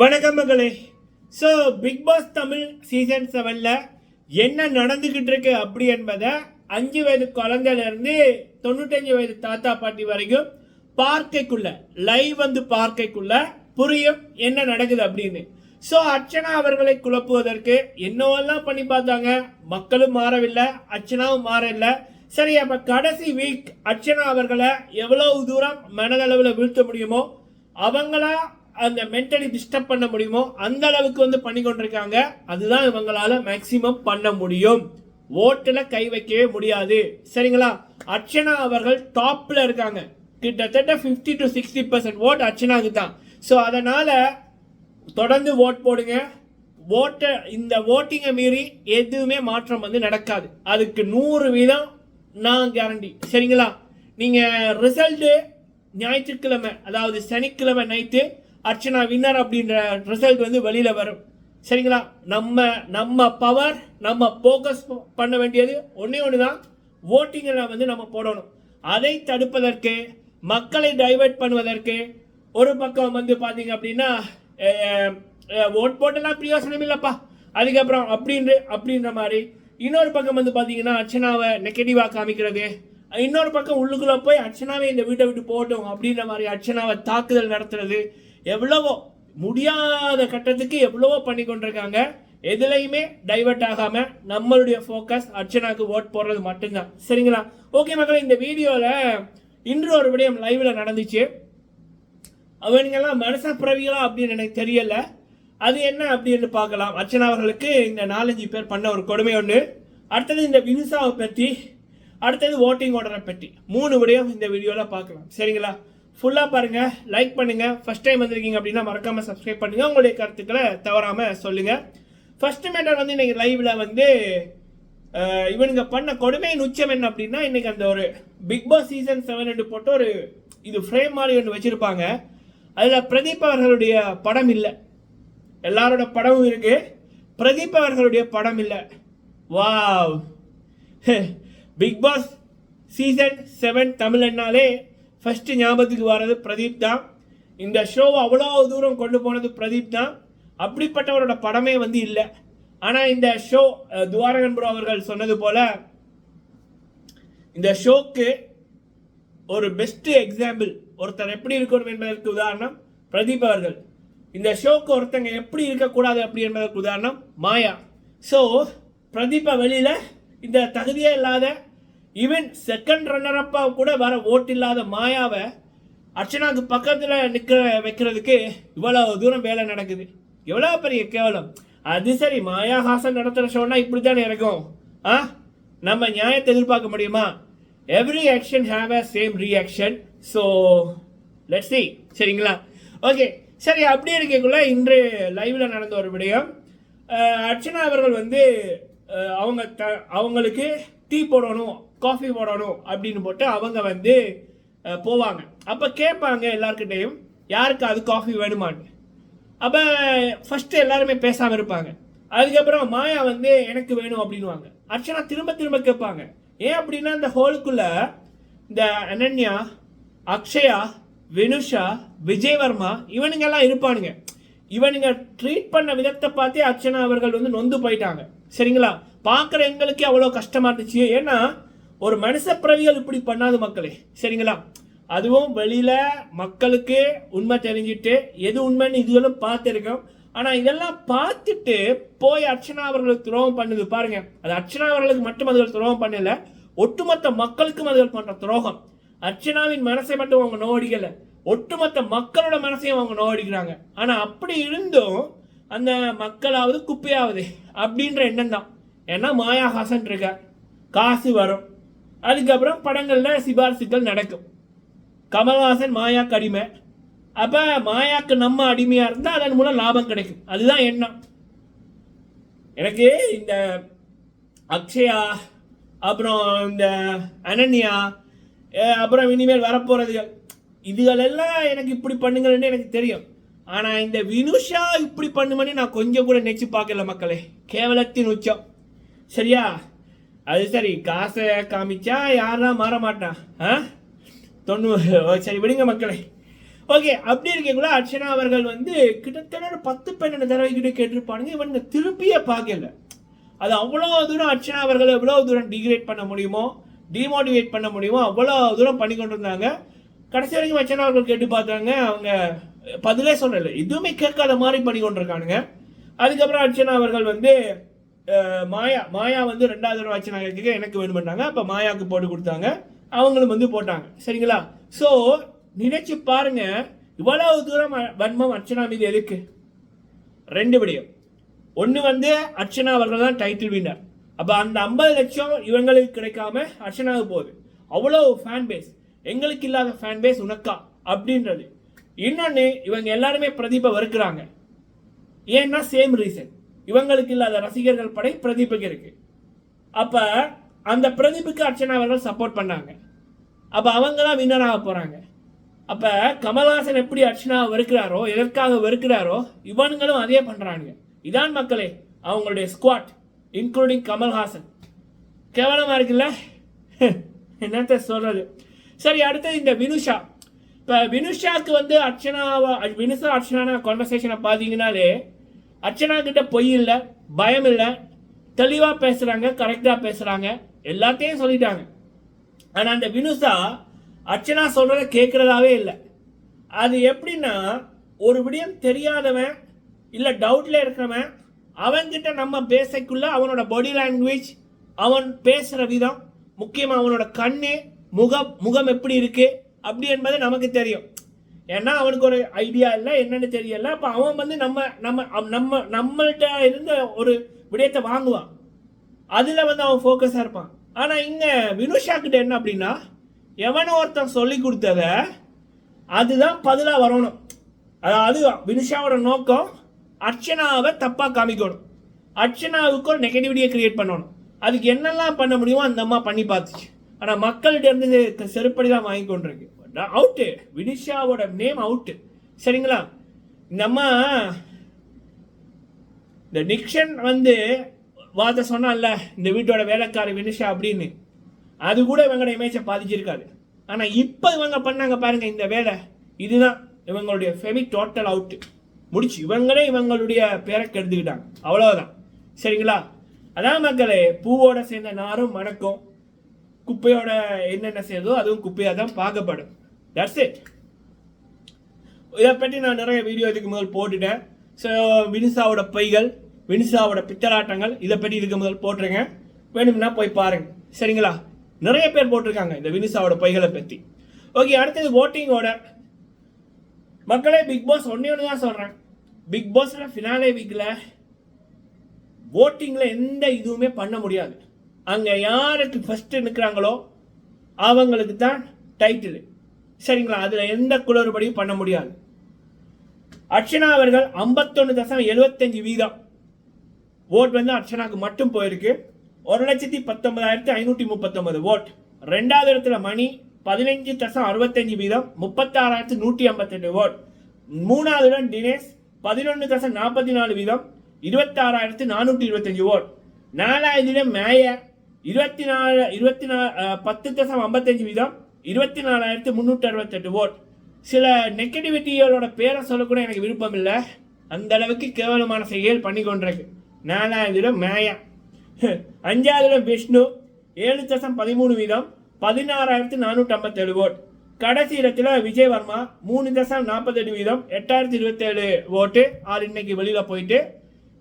வணக்கம் மகளே. So Bigg Boss Tamil season செவனில் என்ன நடந்துக்கிட்டு இருக்கு அப்படி என்பதை அஞ்சு வயது குழந்தையிலேருந்து தொண்ணூத்தஞ்சு வயது தாத்தா பாட்டி வரைக்கும் பார்க்கைக்குள்ள லைவ் வந்து பார்க்கைக்குள்ள புரியும் என்ன நடக்குது அப்படின்னு. ஸோ அர்ச்சனா அவர்களை குழப்புவதற்கு என்னவெல்லாம் பண்ணி பார்த்தாங்க? மக்களும் மாறவில்லை அர்ச்சனாவும் மாறவில்லை. சரி அப்போ கடைசி வீக் அர்ச்சனா அவர்களை எவ்வளவு தூரம் மனதளவில் வீழ்த்த முடியுமோ அவங்களா அந்த மென்டலி டிஸ்டர்ப் பண்ண முடியுமோ அந்த அளவுக்கு வந்து பண்ணி கொண்டிருக்காங்க. அதுதான் இவங்களால மேக்சிமம் பண்ண முடியும். ஓட்டுல கை வைக்கவே முடியாது. சரிங்களா? அர்ச்சனா அவர்கள் டாப்ல இருக்காங்க. கிட்டத்தட்ட 50 டு சிக்ஸ்டி பர்சன்ட் ஓட் அர்ச்சனாவுக்கு தான். ஸோ அதனால தொடர்ந்து ஓட் போடுங்க. ஓட்டை இந்த ஓட்டிங்கை மீறி எதுவுமே மாற்றம் வந்து நடக்காது. அதுக்கு நூறு வீதம் நான் கேரண்டி சரிங்களா? நீங்கள் ரிசல்ட்டு ஞாயிற்றுக்கிழமை அதாவது சனிக்கிழமை நைட்டு அர்ச்சனா வின்னர் அப்படின்ற ரிசல்ட் வந்து வெளியில் வரும். சரிங்களா? நம்ம நம்ம பவர் நம்ம ஃபோக்கஸ் பண்ண வேண்டியது ஒன்றே ஒன்று தான் ஓட்டிங்கில் வந்து நம்ம போடணும். அதை தடுப்பதற்கு மக்களை டைவர்ட் பண்ணுவதற்கு ஒரு பக்கம் வந்து பார்த்தீங்க அப்படின்னா ஓட் போட்டெல்லாம் பிரயோசனம் இல்லைப்பா. அதுக்கப்புறம் அப்படின்ற அப்படின்ற மாதிரி. இன்னொரு பக்கம் வந்து பார்த்தீங்கன்னா அர்ச்சனாவை நெகட்டிவாக காமிக்கிறது. இன்னொரு பக்கம் உள்ளுக்குள்ளே போய் அர்ச்சனாவை இந்த வீட்டை விட்டு போகட்டும் அப்படின்ற மாதிரி அர்ச்சனாவை தாக்குதல் நடத்துறது. எவ்வளவோ முடியாத கட்டத்துக்கு எவ்வளவோ பண்ணி கொண்டிருக்காங்க. எதுலையுமே டைவர்ட் ஆகாம நம்மளுடைய ஃபோக்கஸ் அர்ச்சனாக்கு ஓட் போடுறது மட்டும்தான். சரிங்களா? ஓகே மக்களே இந்த வீடியோவில் இன்று ஒரு விடயம் லைவ்ல நடந்துச்சு. அவனுங்கெல்லாம் மனச பிறவிகளா அப்படின்னு எனக்கு தெரியல. அது என்ன அப்படின்னு பார்க்கலாம். அர்ச்சனா அவர்களுக்கு இந்த நாலஞ்சு பேர் பண்ண ஒரு கொடுமை ஒன்று அடுத்தது இந்த வினுசாவை பற்றி அடுத்தது ஓட்டிங் ஓடரை பற்றி மூணு விடயம் இந்த வீடியோவில் பார்க்கலாம். சரிங்களா? ஃபுல்லாக பாருங்கள் லைக் பண்ணுங்கள் ஃபஸ்ட் டைம் வந்திருக்கீங்க அப்படின்னா மறக்காமல் சப்ஸ்கிரைப் பண்ணுங்கள் உங்களுடைய கருத்துக்களை தவறாமல் சொல்லுங்கள் ஃபர்ஸ்ட் மேட்டர் வந்து இன்றைக்கி லைவில் வந்து இவனுங்க பண்ண கொடுமையின் உச்சம் என்ன அப்படின்னா இன்றைக்கி அந்த ஒரு பிக் பாஸ் சீசன் செவன் என்று போட்டு ஒரு இது ஃப்ரேம் மாதிரி ஒன்று வச்சுருப்பாங்க. அதில் பிரதீப் அவர்களுடைய படம் இல்லை. எல்லாரோட படமும் இருக்குது பிரதீப் அவர்களுடைய படம் இல்லை. Wow big boss season seven தமிழ்னாலே first ஞாபகத்துக்கு வர்றது பிரதீப் தான். இந்த ஷோவை அவ்வளோ தூரம் கொண்டு போனது பிரதீப் தான். அப்படிப்பட்டவரோட படமே வந்து இல்லை. ஆனால் இந்த ஷோ துவாரகன் ப்ரோ அவர்கள் சொன்னது போல் இந்த ஷோக்கு ஒரு பெஸ்ட்டு எக்ஸாம்பிள் ஒருத்தர் எப்படி இருக்கணும் என்பதற்கு உதாரணம் பிரதீப் அவர்கள். இந்த ஷோக்கு ஒருத்தங்க எப்படி இருக்கக்கூடாது அப்படி என்பதற்கு உதாரணம் மாயா. ஸோ பிரதீபா வெளியில் இந்த தகுதியே இல்லாத ஈவன் செகண்ட் ரன்னர் அப்பா கூட வர ஓட்டு இல்லாத மாயாவை அர்ச்சனாவுக்கு பக்கத்தில் நிற்க வைக்கிறதுக்கு இவ்வளோ தூரம் வேலை நடக்குது. எவ்வளோ பெரிய கேவலம். அது சரி மாயா ஹாசன் நடத்துகிற ஷோனா இப்படி தானே இருக்கும். ஆ? நம்ம நியாயத்தை எதிர்பார்க்க முடியுமா? Every action have a same reaction so let see சரிங்களா? ஓகே சரி அப்படி இருக்கக்குள்ள இன்று லைவ்ல நடந்த ஒரு விடயம். அர்ச்சனா அவர்கள் வந்து அவங்க த அவங்களுக்கு டீ போடணும் காஃபி போடணும் அப்படின்னு போட்டு அவங்க வந்து போவாங்க. அப்போ கேட்பாங்க எல்லாருக்கிட்டேயும் யாருக்கு அது காஃபி வேணுமான்னு? அப்போ ஃபஸ்ட்டு எல்லாருமே பேசாமல் இருப்பாங்க. அதுக்கப்புறம் மாயா வந்து எனக்கு வேணும் அப்படின்னுவாங்க. அர்ச்சனா திரும்ப திரும்ப கேட்பாங்க. ஏன் அப்படின்னா இந்த ஹோலுக்குள்ள இந்த அனன்யா அக்ஷயா வினுஷா விஜயவர்மா இவனுங்கெல்லாம் இருப்பானுங்க. இவனுங்க ட்ரீட் பண்ண விதத்தை பார்த்தே அர்ச்சனா அவர்கள் வந்து நொந்து போயிட்டாங்க. சரிங்களா? பார்க்குற எங்களுக்கே அவ்வளோ கஷ்டமா இருந்துச்சு. ஏன்னா ஒரு மனுஷ பிறவிகள் இப்படி பண்ணாது மக்களே. சரிங்களா? அதுவும் வெளியில் மக்களுக்கு உண்மை தெரிஞ்சிட்டு எது உண்மைன்னு இதுகளும் பார்த்துருக்கோம் ஆனால் இதெல்லாம் பார்த்துட்டு போய் அர்ச்சனா அவர்களுக்கு துரோகம் பண்ணுது பாருங்க. அது அர்ச்சனா அவர்களுக்கு மட்டும் அதுகள் துரோகம் பண்ணல ஒட்டுமொத்த மக்களுக்கும் அதுகள் பண்ணுற துரோகம். அர்ச்சனாவின் மனசை மட்டும் அவங்க நோடிக்கல. ஒட்டுமொத்த மக்களோட மனசையும் அவங்க நோடிக்கிறாங்க. ஆனால் அப்படி இருந்தும் அந்த மக்களாவது குப்பையாவது அப்படின்ற எண்ணம் தான் ஏன்னா மாயாஹாசன் இருக்கார். காசு வரும். அதுக்கப்புறம் படங்களில் சிபாரிசுகள் நடக்கும். கமல்ஹாசன் மாயாக்கு அடிமை. அப்போ மாயாக்கு நம்ம அடிமையாக இருந்தால் அதன் மூலம் லாபம் கிடைக்கும். அதுதான் எண்ணம். எனக்கு இந்த அக்ஷயா அப்புறம் இந்த அனன்யா அப்புறம் இனிமேல் வரப்போகிறதுகள் இதுகளெல்லாம் எனக்கு இப்படி பண்ணுங்கன்னு எனக்கு தெரியும். ஆனால் இந்த வினுஷா இப்படி பண்ணுமன்னு நான் கொஞ்சம் கூட நினச்சி பார்க்கல மக்களே. கேவலத்தின் உச்சம். சரியா? அது சரி காசை காமிச்சா யாரெல்லாம் மாற மாட்டான் ஆ? தொண்ணூறு ஓ, சரி விடுங்க மக்களே. ஓகே அப்படி இருக்கக்குள்ள அர்ச்சனா அவர்கள் வந்து கிட்டத்தட்ட ஒரு பத்து பன்னெண்டு தடவை கிட்ட கேட்டிருப்பானுங்க. இவனுங்க திருப்பியே பார்க்கல. அது அவ்வளோ தூரம் அர்ச்சனா அவர்கள் எவ்வளோ தூரம் டிகிரேட் பண்ண முடியுமோ டிமோட்டிவேட் பண்ண முடியுமோ அவ்வளோ தூரம் பண்ணி கொண்டு இருந்தாங்க கடைசி வரைக்கும் அர்ச்சனா அவர்கள் கேட்டு பார்த்தாங்க. அவங்க பதிலே சொல்லலை. எதுவுமே கேட்காத மாதிரி பண்ணி கொண்டிருக்கானுங்க. அதுக்கப்புறம் அர்ச்சனா அவர்கள் வந்து மாயா மாயா வந்து ரெண்டாவது தடவை அர்ச்சனா கேட்க எனக்கு வேணும் பண்ணாங்க அப்போ மாயாவுக்கு போட்டு கொடுத்தாங்க. அவங்களும் வந்து போட்டாங்க. சரிங்களா? ஸோ நினைச்சு பாருங்க. இவ்வளவு தூரம் வன்மம் அர்ச்சனா மீது எதுக்கு? ரெண்டு விடயம். ஒன்று வந்து அர்ச்சனா அவர்கள் தான் டைட்டில் வின்னர் அப்போ அந்த ஐம்பது லட்சம் இவங்களுக்கு கிடைக்காம அர்ச்சனாவுக்கு போகுது. அவ்வளோ ஃபேன் பேஸ் எங்களுக்கு இல்லாத ஃபேன் பேஸ் உனக்கா? அப்படின்றது. இன்னொன்று இவங்க எல்லாருமே பிரதீபை வெறுக்கிறாங்க. ஏன்னா சேம் ரீசன் இவங்களுக்கு இல்லாத ரசிகர்கள் படை பிரதீப்புக்கு இருக்கு. அப்ப அந்த பிரதீப்புக்கு அர்ச்சனா அவர்கள் சப்போர்ட் பண்ணாங்க. அப்ப அவங்க தான் வின்னர் ஆக போறாங்க. அப்ப கமல்ஹாசன் எப்படி அர்ச்சனாவை வெறுக்கிறாரோ எதற்காக வெறுக்கிறாரோ இவனுங்களும் அதே பண்றாங்க இதான் மக்களே அவங்களுடைய ஸ்குவாட் இன்க்ளூடிங் கமல்ஹாசன். கேவலமா இருக்குல்ல? என்னத்த சொல்றது? சரி அடுத்தது இந்த வினுஷா. இப்போ வினுஷாக்கு வந்து அர்ச்சனாவா வினுஷா அர்ச்சனா கான்வர்சேஷனை பார்த்தீங்கன்னாலே அர்ச்சனா கிட்ட பொய் இல்லை பயம் இல்லை. தெளிவாக பேசுகிறாங்க கரெக்டாக பேசுகிறாங்க எல்லாத்தையும் சொல்லிட்டாங்க. ஆனால் அந்த வினுஷா அர்ச்சனா சொல்கிறத கேட்குறதாவே இல்லை. அது எப்படின்னா ஒரு விடயம் தெரியாதவன் இல்லை டவுட்டில் இருக்கிறவன் அவன்கிட்ட நம்ம பேசக்குள்ள அவனோட பாடி லாங்குவேஜ் அவன் பேசுகிற விதம் முக்கியமாக அவனோட கண்ணு முகம் முகம் எப்படி இருக்குது அப்படி என்பது நமக்கு தெரியும். ஏன்னா அவனுக்கு ஒரு ஐடியா இல்லை என்னன்னு தெரியல. அப்போ அவன் வந்து நம்ம நம்ம நம்ம நம்மள்கிட்ட இருந்து ஒரு விடயத்தை வாங்குவான். அதில் வந்து அவன் ஃபோக்கஸாக இருப்பான். ஆனால் இங்கே வினுஷா கிட்ட என்ன அப்படின்னா எவனோ ஒருத்தன் சொல்லி கொடுத்தத அதுதான் பதிலாக வரணும். அதாவது வினுஷாவோட நோக்கம் அர்ச்சனாவை தப்பாக காமிக்கணும். அர்ச்சனாவுக்கு ஒரு நெகட்டிவிட்டியை கிரியேட் பண்ணணும். அதுக்கு என்னெல்லாம் பண்ண முடியுமோ அந்த அம்மா பண்ணி பார்த்துச்சு. ஆனால் மக்கள்கிட்ட இருந்து செருப்படி தான் வாங்கி கொண்டிருக்கு. அவுட்டு வினிஷாவோட நேம் அவுட்டு சரிங்களா? நம்ம இந்த நிக்ஷன் வந்து வார்த்தை சொன்னான்ல இந்த வீட்டோட வேலைக்காரி வினிஷா அப்படின்னு. அது கூட இவங்களோட இமேஜை பாதிச்சிருக்காது. ஆனால் இப்போ இவங்க பண்ணாங்க பாருங்க இந்த வேலை. இதுதான் இவங்களுடைய ஃபெமி டோட்டல் அவுட்டு முடிச்சு இவங்களே இவங்களுடைய பேரை கெடுத்துக்கிட்டாங்க. அவ்வளோதான் சரிங்களா? அதான் மக்களே பூவோட சேர்ந்த நாரும் மணக்கும். குப்பையோட என்னென்ன செய்யுதோ அதுவும் குப்பையாக தான் பார்க்கப்படும். தட்ஸ் இட் இதை பற்றி நான் நிறைய வீடியோ இதுக்கு முதல் போட்டுட்டேன். ஸோ வினிசாவோட பைகள் வினிசாவோட பித்தலாட்டங்கள் இதை பற்றி இதுக்கு முதல் போட்டுருங்க வேணும்னா போய் பாருங்க. சரிங்களா? நிறைய பேர் போட்டிருக்காங்க இந்த வினிசாவோட பைகளை பற்றி ஓகே அடுத்தது ஓட்டிங் ஓர்டர் மக்களே பிக் பாஸ் ஒன்றே ஒன்று தான் சொல்கிறேன் பிக் பாஸில் ஃபினாலே வீக்கில் ஓட்டிங்கில் எந்த இதுவுமே பண்ண முடியாது. அங்கே யாருக்கு ஃபஸ்ட்டு நிற்கிறாங்களோ அவங்களுக்கு தான் டைட்டில் சரிங்களா? அதில் எந்த குளறுபடியும் பண்ண முடியாது. அர்ச்சனா அவர்கள் ஐம்பத்தொன்று தசம் எழுபத்தஞ்சு வீதம். ஓட் வந்து அர்ச்சனாக்கு மட்டும் போயிருக்கு. ஒரு லட்சத்தி பத்தொன்பதாயிரத்தி ஐநூற்றி முப்பத்தொன்பது ஓட். ரெண்டாவது இடத்துல மணி பதினஞ்சு தசம் அறுபத்தஞ்சு வீதம் முப்பத்தாறாயிரத்தி நூற்றி ஐம்பத்தெட்டு ஓட். மூணாவது இடம் தினேஷ் பதினொன்று தசம் நாற்பத்தி நாலு வீதம் இருபத்தாறாயிரத்து நானூற்றி இருபத்தஞ்சு ஓட். நாலாவது இடம் மேயர் இருபத்தி நாலு இருபத்தி நாலு பத்து தசம் ஐம்பத்தஞ்சு வீதம் இருபத்தி நாலாயிரத்தி முந்நூற்றி அறுபத்தெட்டு ஓட் சில நெகட்டிவிட்டிகளோட பேரை சொல்லக்கூட எனக்கு விருப்பம் இல்லை அந்த அளவுக்கு கேவலமான செயல் பண்ணி கொண்டிருக்கு. நாலாவதுல மேயா. அஞ்சாவது விஷ்ணு. ஏழு தசம் பதிமூணு வீதம். பதினாறாயிரத்தி நானூற்றி ஐம்பத்தேழு ஓட் கடைசி இடத்துல விஜய் வர்மா மூணு தசம் நாற்பத்தெட்டு வீதம். எட்டாயிரத்தி இருபத்தேழு ஓட்டு ஆறு இன்னைக்கு வெளியில் போயிட்டு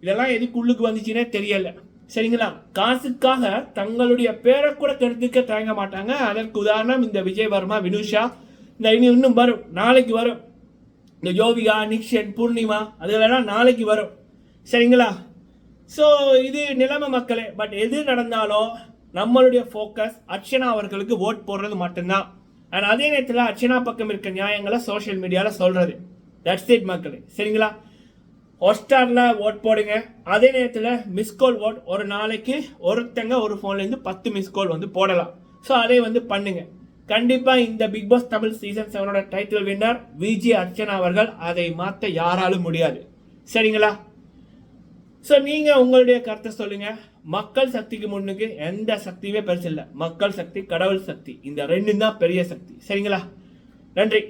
இதெல்லாம் எதுக்கு உள்ளுக்கு வந்துச்சுன்னே தெரியலை. சரிங்களா? காசுக்காக தங்களுடைய பேரை கூட தெரிஞ்சுக்க தயங்க மாட்டாங்க. அதற்கு உதாரணம் இந்த விஜய் வர்மா வினுஷா இந்த இனி இன்னும் வரும். நாளைக்கு வரும். இந்த யோவிகா நிக்ஷன் பூர்ணிமா அதுகளெல்லாம் நாளைக்கு வரும். சரிங்களா? ஸோ இது நிலைமை மக்களே. பட் எது நடந்தாலும் நம்மளுடைய ஃபோக்கஸ் அர்ச்சனா அவர்களுக்கு ஓட் போடுறது மட்டும்தான். அண்ட் அதே நேரத்தில் அர்ச்சனா பக்கம் இருக்க நியாயங்களை சோஷியல் மீடியாவில் சொல்கிறது தட்ஸ் இட் மக்களே. சரிங்களா? ஹாட்ஸ்டாரில் ஓட் போடுங்க. அதே நேரத்தில் மிஸ்கால் ஓட் ஒரு நாளைக்கு ஒருத்தங்க ஒரு ஃபோன்லேருந்து பத்து மிஸ்கால் வந்து போடலாம். ஸோ அதை வந்து பண்ணுங்க. கண்டிப்பாக இந்த பிக் பாஸ் தமிழ் சீசன் செவனோட டைட்டில் வின்னர் விஜி அர்ச்சனா அவர்கள் அதை மாற்ற யாராலும் முடியாது. சரிங்களா? ஸோ நீங்கள் உங்களுடைய கருத்தை சொல்லுங்கள் மக்கள் சக்திக்கு முன்னுக்கு எந்த சக்தியுமே பெருசு இல்லை மக்கள் சக்தி கடவுள் சக்தி. இந்த ரெண்டும் தான் பெரிய சக்தி. சரிங்களா? நன்றி.